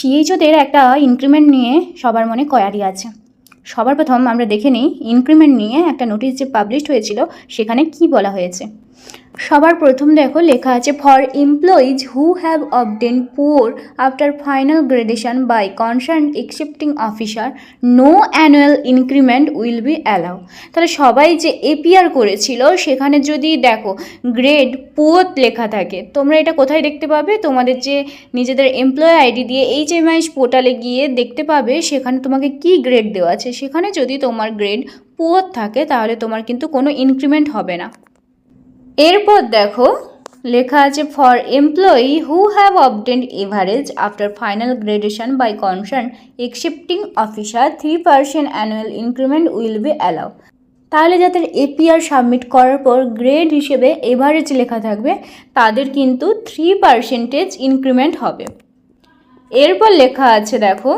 সিএইচওদের একটা ইনক্রিমেন্ট নিয়ে সবার মনে কয়ারি আছে। সবার প্রথম আমরা দেখে নিই ইনক্রিমেন্ট নিয়ে একটা নোটিশ যে পাবলিশ হয়েছিল, সেখানে কি বলা হয়েছে? সবার প্রথম দেখো লেখা আছে for employees who have obtain poor after final gradation by concern accepting officer no annual increment will be allow তাহলে সবাই যে এপিআর করেছিল, সেখানে যদি দেখো গ্রেড পুয়োত লেখা থাকে, তোমরা এটা কোথায় দেখতে পাবে? তোমাদের যে নিজেদের এমপ্লয় আইডি দিয়ে এইচ এম আইস পোর্টালে গিয়ে দেখতে পাবে, সেখানে তোমাকে কি গ্রেড দেওয়া আছে? সেখানে যদি তোমার গ্রেড পুয়োত থাকে, তাহলে তোমার কিন্তু কোনো ইনক্রিমেন্ট হবে না। এরপর দেখো, লেখা আছে for employee who have obtained average after final gradation by concern accepting officer three percent annual increment will be allow তাহলে যাদের এপিআর সাবমিট করার পর গ্রেড হিসেবে এভারেজ লেখা থাকবে, তাদের কিন্তু থ্রি পার্সেন্টেজ ইনক্রিমেন্ট হবে। এরপর লেখা আছে, দেখো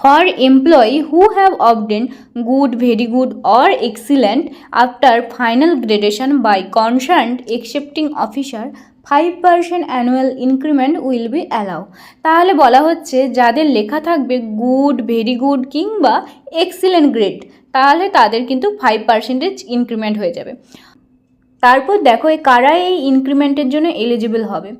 for employee who have obtain good very good or excellent after final gradation by concern accepting officer five percent annual increment will be allow তাহলে বলা হচ্ছে, যাদের লেখা থাকবে গুড ভেরি গুড কিংবা এক্সিলেন্ট গ্রেড তাহলে তাদের কিন্তু ফাইভ পার্সেন্টেজ ইনক্রিমেন্ট হয়ে যাবে। তারপর দেখো, কারা এই ইনক্রিমেন্টের জন্য এলিজিবল হবে?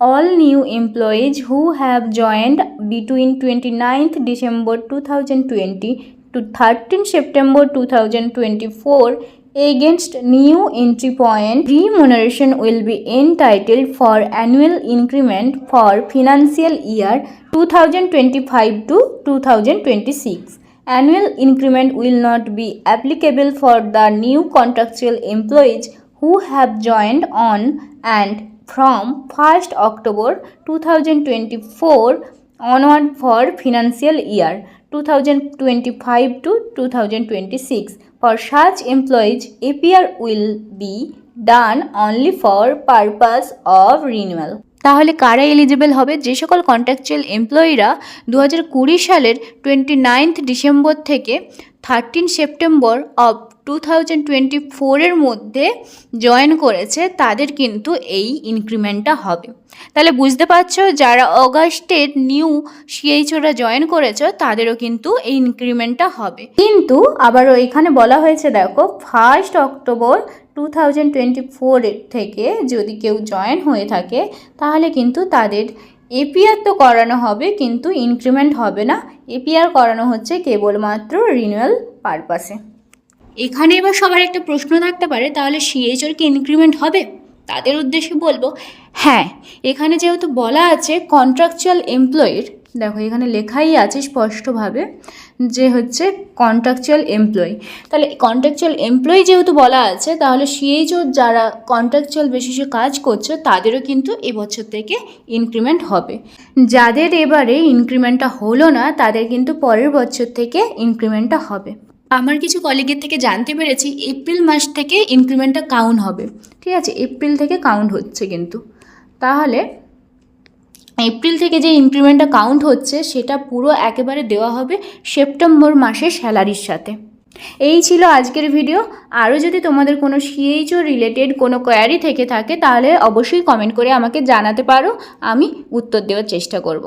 all new employees who have joined between 29th December 2020 to thirteenth September 2024 against new entry point. Remuneration will be entitled for annual increment for financial year 2025 to 2026 annual increment will not be applicable for the new contractual employees who have joined on and from 1st October 2024 onward for financial year 2025 to 2026 for such employees APR will be done only for purpose of renewal তাহলে কারা eligible হবে যে সকল contractual এমপ্লয়িরা দু হাজার কুড়ি সালের twenty December থেকে thirteen September of two thousand twenty ফোরের মধ্যে জয়েন করেছে, তাদের কিন্তু এই ইনক্রিমেন্টটা হবে। তাহলে বুঝতে পারছ, যারা অগাস্টের নিউ সিএইচওরা জয়েন করেছ, তাদেরও কিন্তু এই ইনক্রিমেন্টটা হবে। কিন্তু আবারও এখানে বলা হয়েছে, দেখো first October two thousand twenty ফোরের থেকে যদি কেউ জয়েন হয়ে থাকে, তাহলে কিন্তু তাদের এপিআর তো করানো হবে, কিন্তু ইনক্রিমেন্ট হবে না। এপিআর করানো হচ্ছে কেবলমাত্র রিনিউয়াল পারপাসে এখানে এবার সবার একটা প্রশ্ন থাকতে পারে, তাহলে সিএইচওর কি ইনক্রিমেন্ট হবে? তাদের উদ্দেশ্যে বলব হ্যাঁ এখানে যেহেতু বলা আছে কন্ট্রাকচুয়াল এমপ্লয়ির দেখো এখানে লেখাই আছে স্পষ্টভাবে যে হচ্ছে কন্ট্রাকচুয়াল এমপ্লয়ি তাহলে কন্ট্রাকচুয়াল এমপ্লয়ি যেহেতু বলা আছে, তাহলে সিএইচও যারা কন্ট্রাকচুয়াল বেসিসে কাজ করছে, তাদেরও কিন্তু এবছর থেকে ইনক্রিমেন্ট হবে। যাদের এবারে ইনক্রিমেন্টটা হলো না, তাদের কিন্তু পরের বছর থেকে ইনক্রিমেন্টটা হবে। আমার কিছু কলিগের থেকে জানতে পেরেছি এপ্রিল মাস থেকে ইনক্রিমেন্টটা কাউন্ট হবে। ঠিক আছে এপ্রিল থেকে কাউন্ট হচ্ছে কিন্তু। তাহলে এপ্রিল থেকে যে ইনক্রিমেন্টটা কাউন্ট হচ্ছে, সেটা পুরো একেবারে দেওয়া হবে সেপ্টেম্বর মাসের স্যালারির সাথে। এই ছিল আজকের ভিডিও আরও যদি তোমাদের কোনো সিএইচও রিলেটেড কোনো কোয়ারি থেকে থাকে, তাহলে অবশ্যই কমেন্ট করে আমাকে জানাতে পারো। আমি উত্তর দেওয়ার চেষ্টা করব।